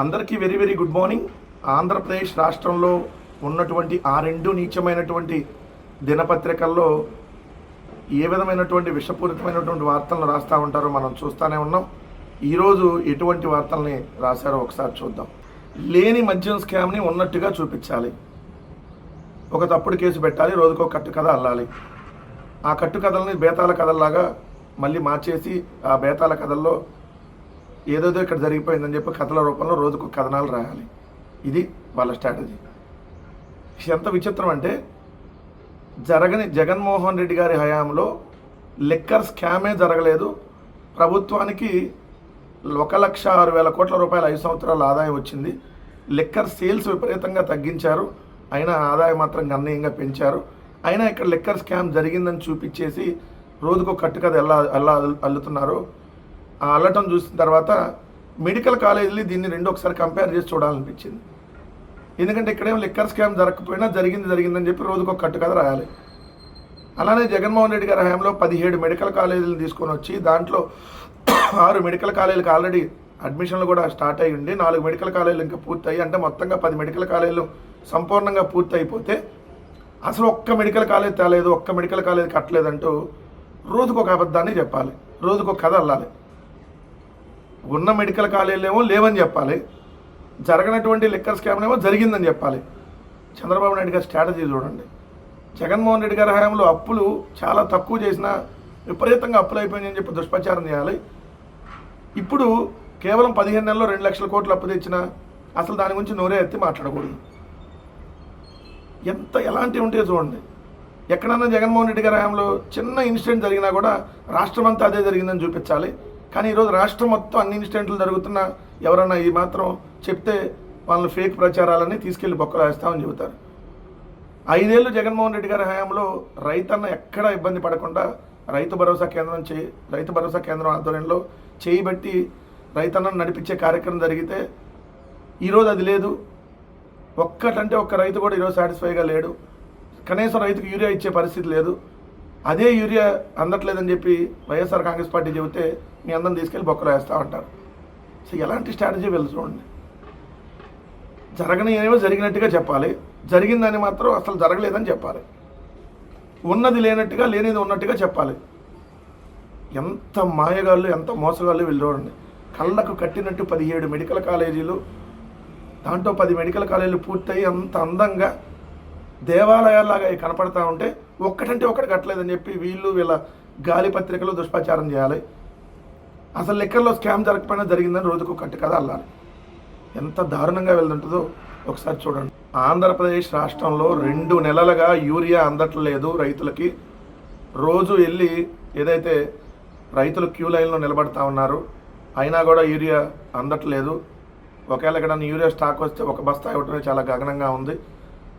అందరికీ very very good morning. Andhra Pradesh రాష్ట్రంలో ఉన్నటువంటి ఆ రెండు నీచమైనటువంటి దినపత్రికల్లో ఏ విధమైనటువంటి విషపూరితమైనటువంటి వార్తలను రాస్తూ ఉంటారో మనం చూస్తూనే ఉన్నాం. ఈరోజు ఎటువంటి వార్తల్ని రాశారో ఒకసారి చూద్దాం. లేని మద్యం స్కామ్ని ఉన్నట్టుగా చూపించాలి. ఒక తప్పుడు కేసు పెట్టాలి రోజుకో కట్టు కథ అల్లాలి. ఆ కట్టు కథల్ని బేతాల కథల్లాగా మళ్ళీ మార్చేసి ఆ బేతాల కథల్లో ఏదోదో ఇక్కడ జరిగిపోయిందని చెప్పి కథల రూపంలో రోజుకు కథనాలు రాయాలి. ఇది వాళ్ళ స్ట్రాటజీ. ఎంత విచిత్రం అంటే జరగని జగన్మోహన్ రెడ్డి గారి హయాంలో లిక్కర్ స్కామే జరగలేదు. ప్రభుత్వానికి ఒక లక్ష ఆరు వేల కోట్ల రూపాయల ఐదు సంవత్సరాల ఆదాయం వచ్చింది. లిక్కర్ సేల్స్ విపరీతంగా తగ్గించారు. అయినా ఆదాయం మాత్రం గణనీయంగా పెంచారు. అయినా ఇక్కడ లిక్కర్ స్కామ్ జరిగిందని చూపించేసి రోజుకో కట్టుకథ ఎలా ఎలా అల్లుతున్నారు. అల్లటం చూసిన తర్వాత మెడికల్ కాలేజీలు దీన్ని రెండు ఒకసారి కంపేర్ చేసి చూడాలనిపించింది. ఎందుకంటే ఇక్కడేం లిక్కర్ స్కామ్ జరగకపోయినా జరిగింది జరిగిందని చెప్పి రోజుకో కట్టుకథ రాయాలి. అలానే జగన్మోహన్ రెడ్డి గారి హయాంలో పదిహేడు మెడికల్ కాలేజీలు తీసుకొని వచ్చి దాంట్లో ఆరు మెడికల్ కాలేజీలకు ఆల్రెడీ అడ్మిషన్లు కూడా స్టార్ట్ అయ్యి ఉండి నాలుగు మెడికల్ కాలేజీలు ఇంకా పూర్తయి అంటే మొత్తంగా పది మెడికల్ కాలేజీలు సంపూర్ణంగా పూర్తి అయిపోతే అసలు ఒక్క మెడికల్ కాలేజ్ తేలేదు ఒక్క మెడికల్ కాలేజ్ కట్టలేదంటూ రోజుకొక అబద్ధాన్ని చెప్పాలి రోజుకు ఒక కథ అల్లాలి. ఉన్న మెడికల్ కాలేజీలేమో లేవని చెప్పాలి. జరగనటువంటి లిక్కర్ స్కామ్నేమో జరిగిందని చెప్పాలి. చంద్రబాబు నాయుడు గారి స్ట్రాటజీ చూడండి. జగన్మోహన్ రెడ్డి గారి హయాంలో అప్పులు చాలా తక్కువ చేసినా విపరీతంగా అప్పులు అయిపోయిందని చెప్పి దుష్ప్రచారం చేయాలి. ఇప్పుడు కేవలం పదిహేను నెలల్లో రెండు లక్షల కోట్లు అప్పు తెచ్చినా అసలు దాని గురించి నోరే ఎత్తి మాట్లాడకూడదు. ఎంత ఎలాంటివి ఉంటే చూడండి. ఎక్కడన్నా జగన్మోహన్ రెడ్డి గారి హయాంలో చిన్న ఇన్సిడెంట్ జరిగినా కూడా రాష్ట్రమంతా అదే జరిగిందని చూపించాలి. కానీ ఈరోజు రాష్ట్రం మొత్తం అన్ని ఇన్సిడెంట్లు జరుగుతున్నా ఎవరన్నా ఈ మాత్రం చెప్తే వాళ్ళని ఫేక్ ప్రచారాలని తీసుకెళ్ళి బొక్కలు వేస్తామని చెబుతారు. ఐదేళ్ళు జగన్మోహన్ రెడ్డి గారి హయాంలో రైతన్న ఎక్కడ ఇబ్బంది పడకుండా రైతు భరోసా కేంద్రం చే రైతు భరోసా కేంద్రం ఆధ్వర్యంలో చేయబట్టి రైతన్నను నడిపించే కార్యక్రమం జరిగితే ఈరోజు అది లేదు. ఒక్కటంటే ఒక్క రైతు కూడా ఈరోజు సాటిస్ఫైగా లేడు. కనీసం రైతుకు యూరియా ఇచ్చే పరిస్థితి లేదు. అదే యూరియా అందట్లేదని చెప్పి వైఎస్ఆర్ కాంగ్రెస్ పార్టీ చెబితే మీ అందరం తీసుకెళ్ళి బొక్కలు వేస్తూ ఉంటారు. సో ఎలాంటి స్ట్రాటజీ వెళ్ళి చూడండి. జరగని ఏమో జరిగినట్టుగా చెప్పాలి. జరిగిందని మాత్రం అసలు జరగలేదని చెప్పాలి. ఉన్నది లేనట్టుగా లేనిది ఉన్నట్టుగా చెప్పాలి. ఎంత మాయగాళ్ళు ఎంత మోసగాళ్ళు వెళ్ళి చూడండి. కళ్ళకు కట్టినట్టు పదిహేడు మెడికల్ కాలేజీలు దాంట్లో పది మెడికల్ కాలేజీలు పూర్తయి అంత అందంగా దేవాలయాల్లాగా అవి కనపడతా ఉంటే ఒక్కటంటే ఒక్కటి కట్టలేదని చెప్పి వీళ్ళు వీళ్ళ గాలి పత్రికలు దుష్ప్రచారం చేయాలి. అసలు లెక్కల్లో స్కామ్ జరగకపోయినా జరిగిందని రోజుకు కట్టు కథ అల్లాలి. ఎంత దారుణంగా వెళ్తుంటుందో ఒకసారి చూడండి. ఆంధ్రప్రదేశ్ రాష్ట్రంలో రెండు నెలలుగా యూరియా అందట్లేదు రైతులకి. రోజు వెళ్ళి ఏదైతే రైతులు క్యూ లైన్లో నిలబడతా ఉన్నారు అయినా కూడా యూరియా అందట్లేదు ఒకవేళ ఇక్కడ యూరియా స్టాక్ వస్తే ఒక బస్తా ఇవ్వటమే చాలా గగనంగా ఉంది.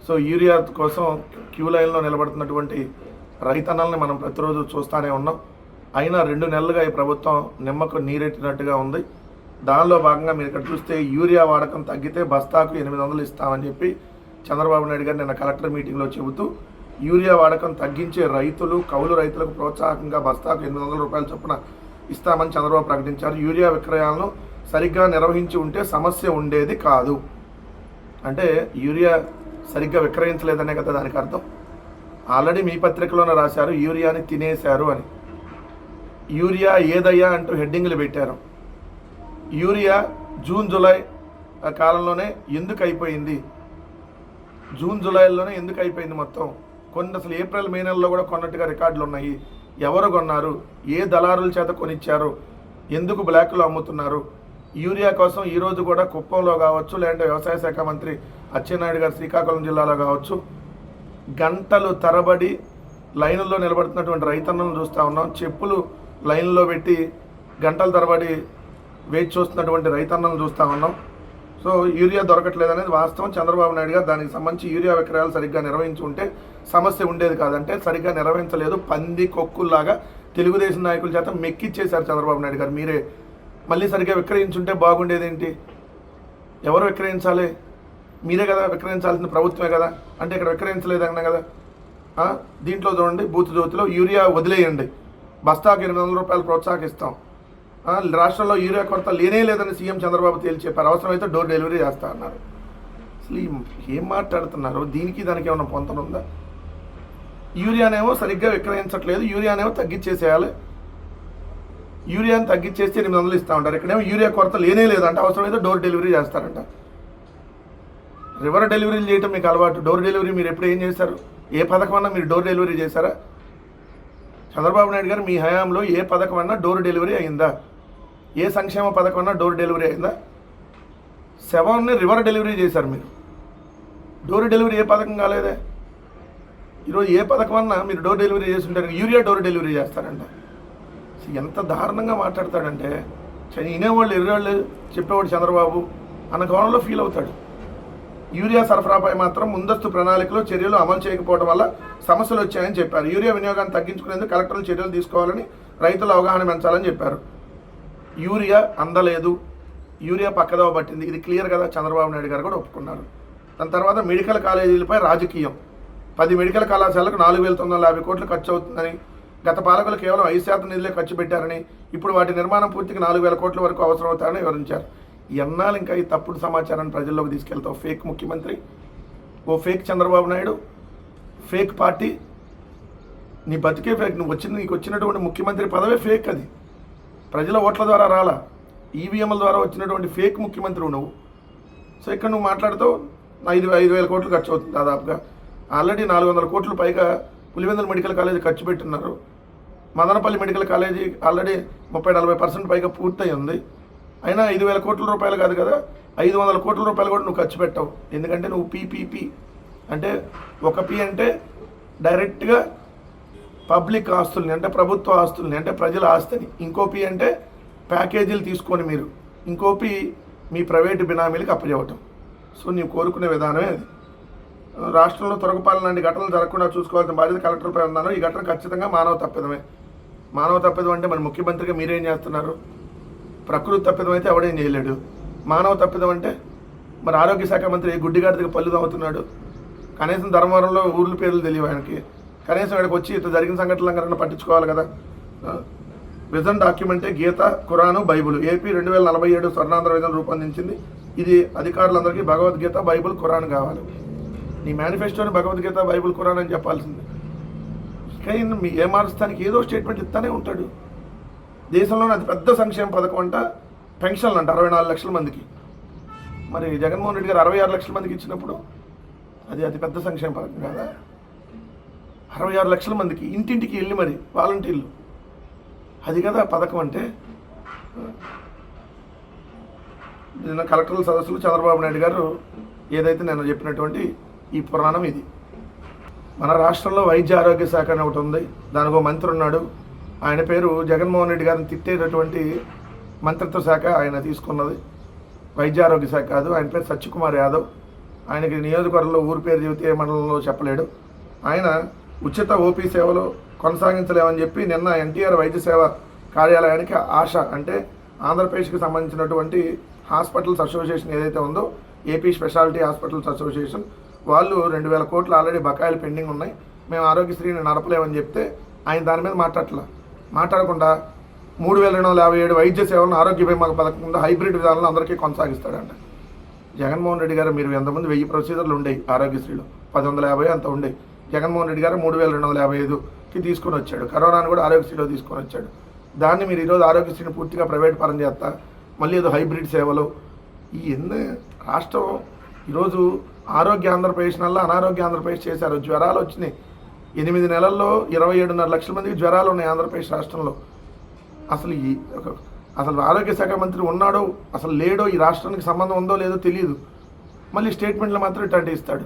సో యూరియా కోసం క్యూ లైన్లో నిలబడుతున్నటువంటి రైతన్నల్ని మనం ప్రతిరోజు చూస్తూనే ఉన్నాం. అయినా రెండు నెలలుగా ఈ ప్రభుత్వం నిమ్మకు నీరెట్టినట్టుగా ఉంది. దానిలో భాగంగా మీరు ఇక్కడ చూస్తే యూరియా వాడకం తగ్గితే బస్తాకు ఎనిమిది వందలు ఇస్తామని చెప్పి చంద్రబాబు నాయుడు గారు నిన్న కలెక్టర్ మీటింగ్లో చెబుతూ యూరియా వాడకం తగ్గించే రైతులు కౌలు రైతులకు ప్రోత్సాహకంగా బస్తాకు ఎనిమిది వందల రూపాయల చొప్పున ఇస్తామని చంద్రబాబు ప్రకటించారు. యూరియా విక్రయాలను సరిగ్గా నిర్వహించి ఉంటే సమస్య ఉండేది కాదు. అంటే యూరియా సరిగ్గా విక్రయించలేదనే కదా దానికి అర్థం. ఆల్రెడీ మీ పత్రికలోనే రాశారు యూరియాని తినేశారు అని. యూరియా ఏదయ్యా అంటూ హెడ్డింగ్లు పెట్టారు. యూరియా జూన్ జూలై కాలంలోనే ఎందుకు అయిపోయింది జూన్ జూలైలోనే ఎందుకు అయిపోయింది మొత్తం? కొన్ని అసలు ఏప్రిల్ మే నెలలో కూడా కొన్నట్టుగా రికార్డులు ఉన్నాయి. ఎవరు కొన్నారు? ఏ దళారుల చేత కొనిచ్చారు? ఎందుకు బ్లాక్లో అమ్ముతున్నారు? యూరియా కోసం ఈరోజు కూడా కుప్పంలో కావచ్చు లేదంటే వ్యవసాయ శాఖ మంత్రి అచ్చెన్నాయుడు గారు శ్రీకాకుళం జిల్లాలో కావచ్చు గంటలు తరబడి లైన్లో నిలబడుతున్నటువంటి రైతన్నలను చూస్తూ ఉన్నాం. చెప్పులు లైన్లో పెట్టి గంటల తరబడి వేచి చూస్తున్నటువంటి రైతన్నలను చూస్తూ ఉన్నాం. సో యూరియా దొరకట్లేదు అనేది వాస్తవం. చంద్రబాబు నాయుడు గారు దానికి సంబంధించి యూరియా విక్రయాలు సరిగ్గా నిర్వహించి ఉంటే సమస్య ఉండేది కాదంటే సరిగ్గా నిర్వహించలేదు. పంది కొక్కుల్లాగా తెలుగుదేశం నాయకుల చేత మెక్కిచ్చేశారు చంద్రబాబు నాయుడు గారు. మీరే మళ్ళీ సరిగ్గా విక్రయించుంటే బాగుండేది ఏంటి ఎవరు విక్రయించాలి? మీరే కదా విక్రయించాల్సిన ప్రభుత్వమే కదా. అంటే ఇక్కడ విక్రయించలేదన్నా కదా. దీంట్లో చూడండి బూత్ జ్యోతిలో యూరియా వదిలేయండి. బస్తాకు ఎనిమిది వందల రూపాయలు ప్రోత్సాహిస్తాం. రాష్ట్రంలో యూరియా కొరత లేనే లేదని సీఎం చంద్రబాబు తేల్చి చెప్పారు అవసరమైతే డోర్ డెలివరీ చేస్తా అన్నారు. అసలు ఏం మాట్లాడుతున్నారు? దీనికి దానికి ఏమైనా పొంతన యూరియానేమో సరిగ్గా విక్రయించట్లేదు. యూరియానేమో తగ్గించేసేయాలి. యూరియాని తగ్గించేస్తే ఎనిమిది వందలు ఇస్తా ఉంటారు. ఇక్కడేమో యూరియా కొరత లేనే లేదంట. అవసరమైతే డోర్ డెలివరీ చేస్తారంట. రివర్ డెలివరీలు చేయటం మీకు అలవాటు. డోర్ డెలివరీ మీరు ఎప్పుడు ఏం చేశారు? ఏ పథకం అన్నా మీరు డోర్ డెలివరీ చేశారా? చంద్రబాబు నాయుడు గారు మీ హయాంలో ఏ పథకం అన్నా డోర్ డెలివరీ అయిందా? ఏ సంక్షేమ పథకం అన్నా డోర్ డెలివరీ అయిందా? శవాన్ని రివర్ డెలివరీ చేశారు మీరు. డోర్ డెలివరీ ఏ పథకం కాలేదే? ఈరోజు ఏ పథకం అన్నా మీరు డోర్ డెలివరీ చేస్తుంటారు యూరియా డోర్ డెలివరీ చేస్తారంట. ఎంత దారుణంగా మాట్లాడతాడంటే వినేవాళ్ళు ఎర్రవాళ్ళు చెప్పేవాడు చంద్రబాబు అన్న కోణంలో ఫీల్ అవుతాడు. యూరియా సరఫరాపై మాత్రం ముందస్తు ప్రణాళికలో చర్యలు అమలు చేయకపోవడం వల్ల సమస్యలు వచ్చాయని చెప్పారు. యూరియా వినియోగాన్ని తగ్గించుకునేందుకు కలెక్టర్లు చర్యలు తీసుకోవాలని రైతుల అవగాహన పెంచాలని చెప్పారు. యూరియా అందలేదు. యూరియా పక్కదవ పట్టింది. ఇది క్లియర్ కదా? చంద్రబాబు నాయుడు గారు కూడా ఒప్పుకున్నారు. దాని తర్వాత మెడికల్ కాలేజీలపై రాజకీయం. పది మెడికల్ కళాశాలకు నాలుగు వేల తొమ్మిది వందల యాభై కోట్లు ఖర్చు అవుతుందని గత పాలకులు కేవలం ఐదు శాతం నిధులే ఖర్చు పెట్టారని ఇప్పుడు వాటి నిర్మాణం పూర్తికి నాలుగు వేల కోట్ల వరకు అవసరం అవుతారని వివరించారు. ఎన్నాళ్ళు ఇంకా ఈ తప్పుడు సమాచారాన్ని ప్రజల్లోకి తీసుకెళ్తావు? ఫేక్ ముఖ్యమంత్రి ఓ fake Chandrababu Naidu fake party. నీ బతికే ఫేక్ నువ్వు వచ్చిన నీకు వచ్చినటువంటి ముఖ్యమంత్రి పదవే ఫేక్ అది. ప్రజల ఓట్ల ద్వారా రాలా? ఈవీఎంల ద్వారా వచ్చినటువంటి ఫేక్ ముఖ్యమంత్రి నువ్వు. సో ఇక్కడ నువ్వు మాట్లాడుతావు ఐదు ఐదు వేల కోట్లు ఖర్చు అవుతుంది దాదాపుగా. ఆల్రెడీ నాలుగు వందల కోట్లు పైగా పులివెందుల మెడికల్ కాలేజీ ఖర్చు పెట్టున్నారు. మదనపల్లి మెడికల్ కాలేజీ ఆల్రెడీ ముప్పై నలభై పర్సెంట్ పైగా పూర్తయి ఉంది. అయినా ఐదు వేల కోట్ల రూపాయలు కాదు కదా? ఐదు వందల కోట్ల రూపాయలు కూడా నువ్వు ఖర్చు పెట్టావు. ఎందుకంటే నువ్వు పీపీపీ. అంటే ఒక పి అంటే డైరెక్ట్గా పబ్లిక్ ఆస్తుల్ని అంటే ప్రభుత్వ ఆస్తుల్ని అంటే ప్రజల ఆస్తిని. ఇంకో పి అంటే ప్యాకేజీలు తీసుకొని మీరు ఇంకో పి మీ ప్రైవేటు బినామీలకు అప్పచెప్పటం సో నీవు కోరుకునే విధానమే అది. రాష్ట్రంలో తొలగపాలన లాంటి ఘటనలు జరగకుండా చూసుకోవాల్సిన బాధ్యత కలెక్టర్పై ఉన్నాను ఈ ఘటన ఖచ్చితంగా మానవ తప్పిదమే. మానవ తప్పిదం అంటే మన ముఖ్యమంత్రిగా మీరేం చేస్తున్నారు? ప్రకృతి తప్పిదం అయితే ఎవడేం చేయలేడు. మానవ తప్పిదం అంటే మరి ఆరోగ్య శాఖ మంత్రి గుడ్డిగాడికి పళ్ళు తవ్వుతున్నాడు కనీసం ధర్మవరంలో ఊర్ల పేర్లు తెలియవు ఆయనకి. కనీసం ఇక్కడికి వచ్చి ఇట్లా జరిగిన సంఘటనలు కన్నా పట్టించుకోవాలి కదా? విజన్ డాక్యుమెంటే గీత ఖురాను బైబుల్. ఏపీ రెండు వేల నలభై ఏడు స్వర్ణాంధ్ర విజన్ రూపొందించింది. ఇది అధికారులందరికీ భగవద్గీత బైబుల్ ఖురాన్ కావాలి. నీ మేనిఫెస్టోని భగవద్గీత బైబుల్ ఖురాన్ అని చెప్పాల్సింది. కానీ మీ ఏ మారుస్తానికి ఏదో స్టేట్మెంట్ ఇస్తానే ఉంటాడు. దేశంలోనే అతి పెద్ద సంక్షేమ పథకం అంట పెన్షన్లు అంట అరవై నాలుగు లక్షల మందికి. మరి జగన్మోహన్ రెడ్డి గారు అరవై ఆరు లక్షల మందికి ఇచ్చినప్పుడు అది అతి పెద్ద సంక్షేమ పథకం కదా? అరవై ఆరు లక్షల మందికి ఇంటింటికి వెళ్ళి మరి వాలంటీర్లు. అది కదా పథకం అంటే. నిన్న కలెక్టర్ల సదస్సులు చంద్రబాబు నాయుడు గారు ఏదైతే నేను చెప్పినటువంటి ఈ పురాణం ఇది. మన రాష్ట్రంలో వైద్య ఆరోగ్య శాఖ అని ఒకటి ఉంది. దానికి ఒక మంత్రి ఉన్నాడు. ఆయన పేరు జగన్మోహన్ రెడ్డి గారిని తిట్టేటటువంటి మంత్రిత్వ శాఖ ఆయన తీసుకున్నది. వైద్యారోగ్య శాఖ కాదు. ఆయన పేరు సత్యకుమార్ యాదవ్. ఆయనకి నియోజకవర్గంలో ఊరి పేరు చెబితే మండలంలో చెప్పలేడు. ఆయన ఉచిత ఓపీ సేవలు కొనసాగించలేమని చెప్పి నిన్న ఎన్టీఆర్ వైద్య సేవ కార్యాలయానికి ఆశ అంటే ఆంధ్రప్రదేశ్కి సంబంధించినటువంటి హాస్పిటల్స్ అసోసియేషన్ ఏదైతే ఉందో ఏపీ స్పెషాలిటీ హాస్పిటల్స్ అసోసియేషన్ వాళ్ళు రెండు వేల కోట్లు ఆల్రెడీ బకాయిలు పెండింగ్ ఉన్నాయి. మేము ఆరోగ్యశ్రీని నడపలేమని చెప్తే ఆయన దాని మీద మాట్లాడలే మాట్లాడకుండా మూడు వేల రెండు వందల యాభై ఏడు వైద్య సేవలను ఆరోగ్య బీమా పథకం కింద హైబ్రిడ్ విధానంలో అందరికీ కొనసాగిస్తాడంట. జగన్మోహన్ రెడ్డి గారు మీరు ఎంతమంది వెయ్యి ప్రొసీజర్లు ఉండేవి ఆరోగ్యశ్రీలో? పది వందల యాభై అంత ఉండేవి జగన్మోహన్ రెడ్డి గారు మూడు వేల రెండు వందల యాభై ఐదుకి తీసుకొని వచ్చాడు. కరోనాను కూడా ఆరోగ్యశ్రీలో తీసుకొని వచ్చాడు. దాన్ని మీరు ఈరోజు ఆరోగ్యశ్రీని పూర్తిగా ప్రైవేట్ పరం చేస్తా మళ్ళీ ఏదో హైబ్రిడ్ సేవలు. ఈ ఎన్ని రాష్ట్రం ఈరోజు ఆరోగ్య ఆంధ్రప్రదేశ్ నల్ల అనారోగ్య ఆంధ్రప్రదేశ్ చేశారు. జ్వరాలు వచ్చినాయి ఎనిమిది నెలల్లో ఇరవై ఏడున్నర లక్షల మందికి జ్వరాలు ఉన్నాయి ఆంధ్రప్రదేశ్ రాష్ట్రంలో. అసలు ఈ ఒక- అసలు ఆరోగ్య శాఖ మంత్రి ఉన్నాడో అసలు లేడో ఈ రాష్ట్రానికి సంబంధం ఉందో లేదో తెలియదు. మళ్ళీ స్టేట్మెంట్లు మాత్రం ఇట్లాంటి ఇస్తాడు.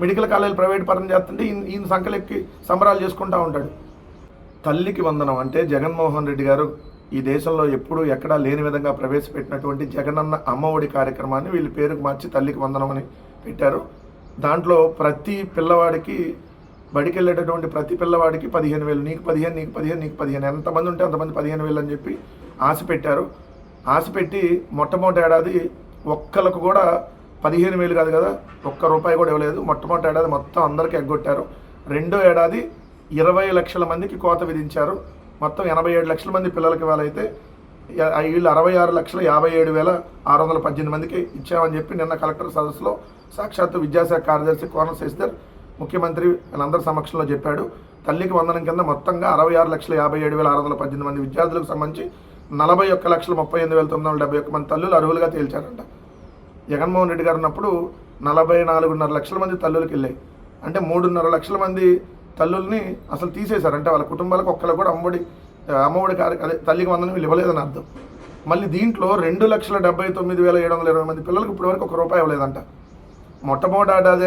మెడికల్ కాలేజీలు ప్రైవేట్ పరం చేస్తుంటే ఈయన ఈయన సంకలెక్కి సంబరాలు చేసుకుంటూ ఉంటాడు. తల్లికి వందనం అంటే జగన్మోహన్ రెడ్డి గారు ఈ దేశంలో ఎప్పుడూ ఎక్కడా లేని విధంగా ప్రవేశపెట్టినటువంటి జగనన్న అమ్మఒడి కార్యక్రమాన్ని వీళ్ళ పేరుకు మార్చి తల్లికి వందనం అని పెట్టారు. దాంట్లో ప్రతి పిల్లవాడికి బడికి వెళ్ళేటటువంటి ప్రతి పిల్లవాడికి పదిహేను వేలు నీకు పదిహేను నీకు పదిహేను నీకు పదిహేను. ఎంతమంది ఉంటే అంతమంది పదిహేను వేలు అని చెప్పి ఆశ పెట్టారు ఆశ పెట్టి మొట్టమొదటి ఏడాది ఒక్కలకు కూడా పదిహేను వేలు కాదు కదా ఒక్క రూపాయి కూడా ఇవ్వలేదు. మొట్టమొదటి ఏడాది మొత్తం అందరికీ ఎగ్గొట్టారు. రెండో ఏడాది ఇరవై లక్షల మందికి కోత విధించారు. మొత్తం ఎనభై ఏడు లక్షల మంది పిల్లలకి వాళ్ళైతే వీళ్ళు అరవై ఆరు లక్షల యాభై ఏడు వేల ఆరు వందల పద్దెనిమిది మందికి ఇచ్చామని చెప్పి నిన్న కలెక్టర్ సదస్సులో సాక్షాత్తు విద్యాశాఖ కార్యదర్శి కోన శశిధర్ ముఖ్యమంత్రి అందరి సమక్షంలో చెప్పాడు. తల్లికి వందనం కింద మొత్తంగా అరవై ఆరు లక్షల యాభై ఏడు వేల ఆరు వందల పద్దెనిమిది మంది విద్యార్థులకు సంబంధించి నలభై ఒక్క లక్షల ముప్పై ఎనిమిది వేల తొమ్మిది వందల డెబ్బై ఒక్క మంది తల్లులు అర్హులుగా తేల్చారంట. జగన్మోహన్ రెడ్డి గారు ఉన్నప్పుడు నలభై నాలుగున్నర లక్షల మంది తల్లులకి వెళ్ళాయి. అంటే మూడున్నర లక్షల మంది తల్లుల్ని అసలు తీసేశారు అంటే వాళ్ళ కుటుంబాలకు ఒక్కళ్ళు కూడా అమ్మఒడి అమ్మఒడి కార్య అదే తల్లికి వందనం వీళ్ళు ఇవ్వలేదని అర్థం. మళ్ళీ దీంట్లో రెండు లక్షల డెబ్బై తొమ్మిది వేల ఏడు వందల ఇరవై మంది పిల్లలకు ఇప్పటివరకు ఒక రూపాయి ఇవ్వలేదంట. మొట్టమొదటి ఏడాది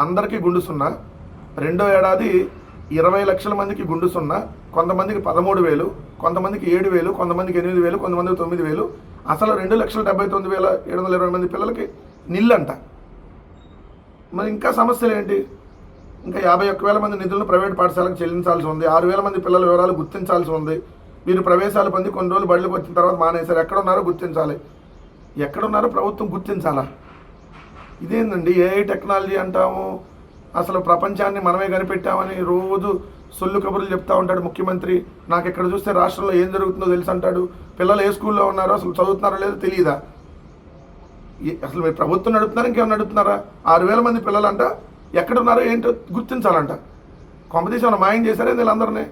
అందరికీ గుండు సున్నా. రెండో ఏడాది ఇరవై లక్షల మందికి గుండు సున్నా. కొంతమందికి పదమూడు వేలు కొంతమందికి ఏడు వేలు కొంతమందికి ఎనిమిది వేలు కొంతమందికి తొమ్మిది వేలు. అసలు రెండు లక్షల డెబ్బై తొమ్మిది వేల ఏడు వందల ఇరవై మంది పిల్లలకి నిల్లంట. మరి ఇంకా సమస్యలు ఏంటి? ఇంకా యాభై ఒక్క వేల మంది నిధులను ప్రైవేట్ పాఠశాలకు చెల్లించాల్సి ఉంది. ఆరు వేల మంది పిల్లల వివరాలు గుర్తించాల్సి ఉంది. వీరు ప్రవేశాలు పొంది కొన్ని రోజులు బడులకు వచ్చిన తర్వాత మానేశారు. ఎక్కడున్నారో గుర్తించాలి. ఎక్కడున్నారో ప్రభుత్వం గుర్తించాలా? ఇదేందండి? ఏఐ టెక్నాలజీ అంటాము? అసలు ప్రపంచాన్ని మనమే కనిపెట్టామని రోజు సొల్లు కబుర్లు చెప్తా ఉంటాడు ముఖ్యమంత్రి. నాకు ఇక్కడ చూస్తే రాష్ట్రంలో ఏం జరుగుతుందో తెలుసు అంటాడు. పిల్లలు ఏ స్కూల్లో ఉన్నారో అసలు చదువుతున్నారో లేదో తెలియదా? అసలు మీరు ప్రభుత్వం నడుపుతున్నారా ఇంకేమైనా నడుపుతున్నారా? ఆరు వేల మంది పిల్లలంట. ఎక్కడున్నారో ఏంటో గుర్తించాలంట. కాంపిటీషన్ మాయం చేశారే వీళ్ళందరినీ?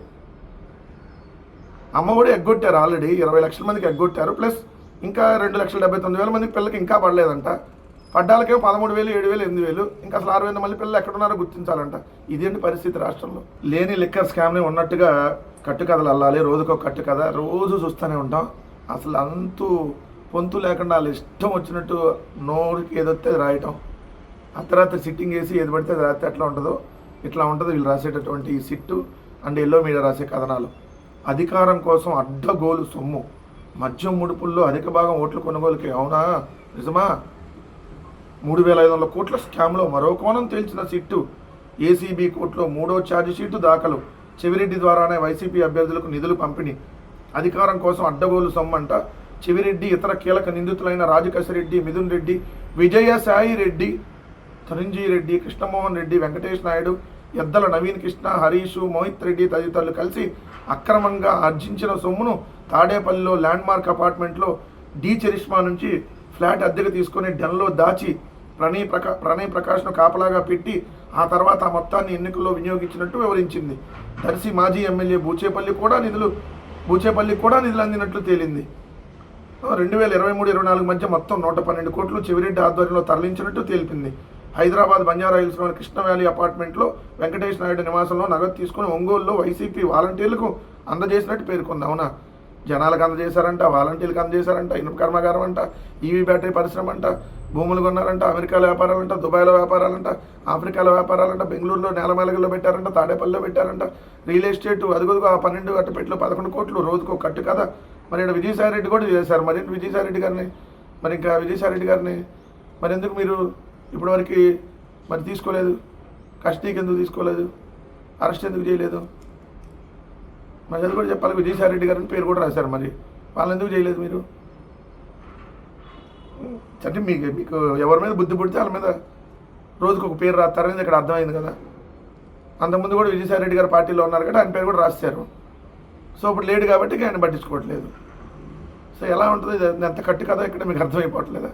అమ్మ కూడా ఎగ్గొట్టారు ఆల్రెడీ. ఇరవై లక్షల మందికి ఎగ్గొట్టారు. ప్లస్ ఇంకా రెండు లక్షల డెబ్బై తొమ్మిది వేల మంది పిల్లలకి ఇంకా పడలేదంట. పడ్డాలకేమో పదమూడు వేలు ఏడు వేలు ఎనిమిది వేలు. ఇంకా అసలు ఆరు వేల మంది పిల్లలు ఎక్కడున్నారో గుర్తించాలంట. ఇదేంటి పరిస్థితి రాష్ట్రంలో? లేని లిక్కర్ స్కామ్ని ఉన్నట్టుగా కట్టుకథలు అల్లాలి. రోజుకో కట్టుకథ రోజు చూస్తూనే ఉంటాం. అసలు అంతు పొంతు లేకుండా వాళ్ళు ఇష్టం వచ్చినట్టు నోరుకి ఏదొస్తే రాయటం. అర్ధరాత్రి సిట్టింగ్ వేసి ఏది పడితే అది రాత్రి ఎట్లా ఉంటుందో? ఇట్లా ఉంటుంది వీళ్ళు రాసేటటువంటి ఈ సిట్టు అండ్ ఎల్లో మీడియా రాసే కథనాలు. అధికారం కోసం అడ్డగోలు సొమ్ము. మద్యం ముడుపుల్లో అధిక భాగం ఓట్లు కొనుగోలుకి. అవునా? నిజమా? మూడు వేల ఐదు వందల కోట్ల స్కామ్లో మరో కోణం తేల్చిన సిట్టు. ఏసీబీ కోర్టులో మూడో ఛార్జిషీటు దాఖలు. చెవిరెడ్డి ద్వారానే వైసీపీ అభ్యర్థులకు నిధులు పంపిణీ. అధికారం కోసం అడ్డగోలు సొమ్మంట చెవిరెడ్డి ఇతర కీలక నిందితులైన రాజకేశరెడ్డి మిథున్ రెడ్డి విజయసాయి రెడ్డి ధనంజయ రెడ్డి కృష్ణమోహన్ రెడ్డి వెంకటేష్ నాయుడు ఎద్దల నవీన్ కృష్ణ హరీషు మోహిత్ రెడ్డి తదితరులు కలిసి అక్రమంగా ఆర్జించిన సొమ్మును తాడేపల్లిలో ల్యాండ్ మార్క్ అపార్ట్మెంట్లో డి చరిష్మా నుంచి ఫ్లాట్ అద్దెకు తీసుకొని డెన్లో దాచి ప్రణయ్ ప్రకా ప్రణయ్ ప్రకాష్ను కాపలాగా పెట్టి ఆ తర్వాత ఆ మొత్తాన్ని ఎన్నికల్లో వినియోగించినట్టు వివరించింది. దర్శి మాజీ ఎమ్మెల్యే బూచేపల్లి కూడా నిధులు బూచేపల్లి కూడా నిధులు అందినట్లు తేలింది. రెండు వేల ఇరవై మూడు ఇరవై నాలుగు మధ్య మొత్తం నూట పన్నెండు కోట్లు చెవిరెడ్డి ఆధ్వర్యంలో తరలించినట్టు తెలిపింది. హైదరాబాద్ బంజారా హిల్స్లోని కృష్ణ వ్యాలీ అపార్ట్మెంట్లో వెంకటేష్ నాయుడు నివాసంలో నగదు తీసుకుని ఒంగోలులో వైసీపీ వాలంటీర్లకు అందజేసినట్టు పేర్కొంది. అవునా? జనాలకు అందజేశారంట వాలంటీర్లకు అందజేశారంట ఇనుప కర్మాగారం అంట ఈవీ బ్యాటరీ పరిశ్రమ అంట భూములు కొన్నారంట అమెరికాలో వ్యాపారాలంట దుబాయ్లో వ్యాపారాలంట ఆఫ్రికాలో వ్యాపారాలంట బెంగళూరులో నేలమేలగల్లో పెట్టారంట తాడేపల్లిలో పెట్టారంట. రియల్ ఎస్టేట్ అదుగుదుగు ఆ పన్నెండు అట్టపెట్లు పదకొండు కోట్లు రోజుకో కట్టు కదా. మరి ఇక్కడ విజయసాయి రెడ్డి కూడా చేశారు. మరి విజయసాయి రెడ్డి గారిని? మరి ఇంకా విజయసాయి రెడ్డి గారిని మరి ఎందుకు మీరు ఇప్పటివరకు మరి తీసుకోలేదు? కస్టడీకి ఎందుకు తీసుకోలేదు? అరెస్ట్ ఎందుకు చేయలేదు? మరి అది కూడా చెప్పాలి. విజయసాయి రెడ్డి గారిని పేరు కూడా రాశారు మరి. వాళ్ళని ఎందుకు చేయలేదు మీరు? అంటే మీకు మీకు ఎవరి మీద బుద్ధి పుడితే వాళ్ళ మీద రోజుకు ఒక పేరు రాస్తారనేది ఇక్కడ అర్థమైంది కదా. అంతకుముందు కూడా విజయసాయి రెడ్డి గారు పార్టీలో ఉన్నారు కదా ఆయన పేరు కూడా రాస్తారు సో ఇప్పుడు లేడు కాబట్టి ఆయన పట్టించుకోవట్లేదు. సో ఎలా ఉంటుంది? ఎంత కట్టు కదా ఇక్కడ మీకు అర్థమైపోవట్లేదా?